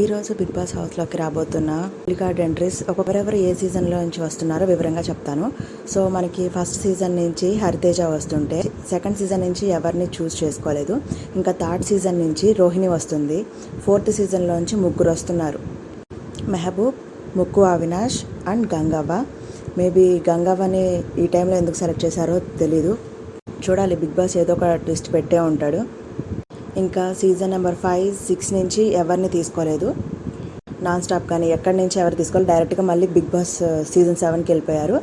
ఈరోజు big boss హౌస్లోకి రాబోతున్న రికార్డ్ ఎంట్రీస్ ఒకరెవరు ఏ సీజన్లో నుంచి వస్తున్నారో వివరంగా చెప్తాను. సో మనకి ఫస్ట్ సీజన్ నుంచి హరితేజ వస్తుంటే సెకండ్ సీజన్ నుంచి ఎవరిని చూస్ చేసుకోలేదు. ఇంకా థర్డ్ సీజన్ నుంచి రోహిణి వస్తుంది. ఫోర్త్ సీజన్లో నుంచి ముగ్గురు వస్తున్నారు. మెహబూబ్ ముక్కు అవినాష్ అండ్ గంగవ్వ. మేబీ గంగవ్వని ఈ టైంలో ఎందుకు సెలెక్ట్ చేశారో తెలీదు. చూడాలి బిగ్ బాస్ ఏదో ఒక ట్విస్ట్ పెట్టే ఉంటాడు. ఇంకా సీజన్ నెంబర్ ఫైవ్ సిక్స్ నుంచి ఎవరిని తీసుకోలేదు. నాన్ స్టాప్ కానీ ఎక్కడి నుంచి ఎవరు తీసుకోవాలి డైరెక్ట్గా మళ్ళీ బిగ్ బాస్ సీజన్ సెవెన్కి వెళ్ళిపోయారు.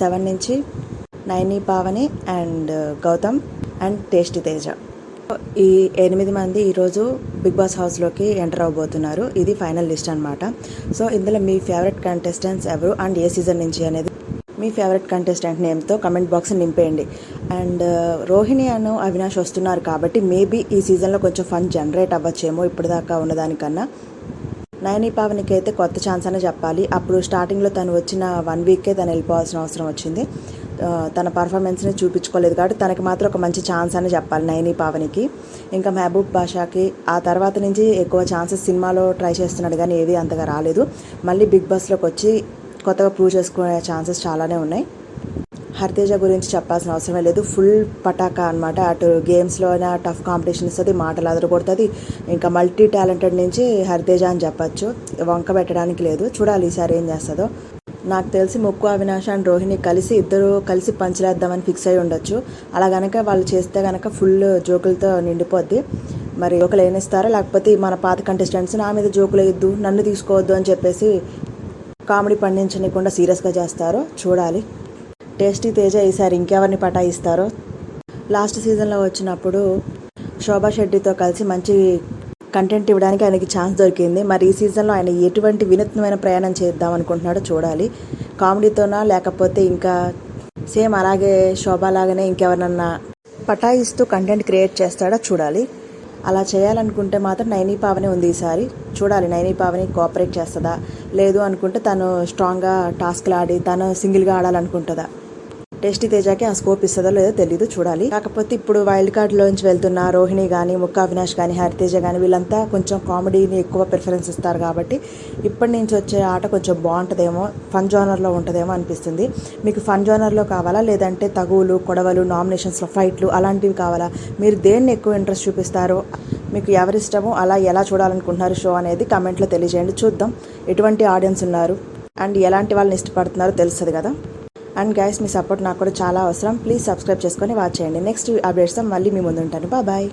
సెవెన్ నుంచి Naini Pavani and Gautham and tasty Teja. ఈ ఎనిమిది మంది ఈరోజు బిగ్ బాస్ హౌస్లోకి ఎంటర్ అవబోతున్నారు. ఇది ఫైనల్ లిస్ట్ అనమాట సో ఇందులో మీ ఫేవరెట్ కంటెస్టెంట్స్ ఎవరు అండ్ ఏ సీజన్ నుంచి అనేది మీ ఫేవరెట్ కంటెస్టెంట్ నేమ్తో కమెంట్ బాక్స్ నింపేయండి. అండ్ uh, రోహిణి అను అవినాష్ వస్తున్నారు కాబట్టి మేబీ ఈ సీజన్లో కొంచెం ఫన్ జనరేట్ అవ్వచ్చేమో ఇప్పటిదాకా ఉన్నదానికన్నా. నయని పావనికి అయితే కొత్త ఛాన్స్ అనే చెప్పాలి. అప్పుడు స్టార్టింగ్లో తను వచ్చిన వన్ వీకే తను వెళ్ళిపోవాల్సిన అవసరం వచ్చింది. తన పర్ఫార్మెన్స్ని చూపించుకోలేదు కాబట్టి తనకి మాత్రం ఒక మంచి ఛాన్స్ అని చెప్పాలి నయని పావనికి. ఇంకా మహబూబ్ బాషాకి ఆ తర్వాత నుంచి ఎక్కువ ఛాన్సెస్ సినిమాలో ట్రై చేస్తున్నాడు కానీ ఏది అంతగా రాలేదు. మళ్ళీ బిగ్ బాస్లోకి వచ్చి కొత్తగా ప్రూవ్ చేసుకునే ఛాన్సెస్ చాలానే ఉన్నాయి. హరితేజ గురించి చెప్పాల్సిన అవసరమే లేదు. ఫుల్ పటాకా అనమాట అటు గేమ్స్లో అయినా టఫ్ కాంపిటీషన్ ఇస్తుంది మాటలు అదరగొడుతుంది. ఇంకా మల్టీ టాలెంటెడ్ నుంచి హరితేజ అని చెప్పచ్చు. వంక పెట్టడానికి లేదు. చూడాలి ఈసారి ఏం చేస్తుందో. నాకు తెలిసి ముక్కు అవినాష్ అండ్ రోహిణి కలిసి ఇద్దరు కలిసి పంచలేద్దామని ఫిక్స్ అయి ఉండొచ్చు. అలా గనక వాళ్ళు చేస్తే గనక ఫుల్ జోకులతో నిండిపోద్ది. మరి ఒకరు ఏనిస్తారో లేకపోతే మన పాత కంటెస్టెంట్స్ నా మీద జోకులు వేయద్దు నన్ను తీసుకోవద్దు అని చెప్పేసి కామెడీ పండించనికుండా సీరియస్గా చేస్తారో చూడాలి. టేస్టీ తేజ ఈసారి ఇంకెవరిని పటాయిస్తారో? లాస్ట్ సీజన్లో వచ్చినప్పుడు శోభా శెట్టితో కలిసి మంచి కంటెంట్ ఇవ్వడానికి ఆయనకి ఛాన్స్ దొరికింది. మరి ఈ సీజన్లో ఆయన ఎటువంటి వినూత్నమైన ప్రయాణం చేద్దాం అనుకుంటున్నాడో చూడాలి. కామెడీతోనా లేకపోతే ఇంకా సేమ్ అలాగే శోభ లాగానే ఇంకెవరినన్నా పటాయిస్తూ కంటెంట్ క్రియేట్ చేస్తాడో చూడాలి. అలా చేయాలనుకుంటే మాత్రం నైనీ పావని ఉంది ఈసారి. చూడాలి నైనీ పావని కోఆపరేట్ చేస్తుందా? లేదు అనుకుంటే తను స్ట్రాంగ్గా టాస్క్లు ఆడి తను సింగిల్గా ఆడాలనుకుంటుందా? టేస్టీ తేజాకి ఆ స్కోప్ ఇస్తుందో లేదో తెలియదు చూడాలి. కాకపోతే ఇప్పుడు వైల్డ్ కార్డ్లోంచి వెళ్తున్న రోహిణి కానీ ముక్క అవినాష్ కానీ హరితేజ కానీ వీళ్ళంతా కొంచెం కామెడీని ఎక్కువ ప్రిఫరెన్స్ ఇస్తారు కాబట్టి ఇప్పటి నుంచి వచ్చే ఆట కొంచెం బాగుంటుందేమో ఫన్ జోనర్లో ఉంటుందేమో అనిపిస్తుంది. మీకు ఫన్ జోనర్లో కావాలా? లేదంటే తగువులు కొడవలు నామినేషన్స్లో ఫైట్లు అలాంటివి కావాలా? మీరు దేన్ని ఎక్కువ ఇంట్రెస్ట్ చూపిస్తారో మీకు ఎవరిష్టమో అలా ఎలా చూడాలనుకుంటున్నారు షో అనేది కమెంట్లో తెలియజేయండి. చూద్దాం ఎటువంటి ఆడియన్స్ ఉన్నారు? అండ్ ఎలాంటి వాళ్ళని ఇష్టపడుతున్నారో తెలుస్తుంది కదా. అండ్ గైస్ మీ సపోర్ట్ నాకు కూడా చాలా అవసరం. ప్లీజ్ సబ్స్క్రైబ్ చేసుకొని వాచ్ చేయండి. నెక్స్ట్ అప్డేట్స్ మళ్ళీ మీ ముందు ఉంటాను. బాయ్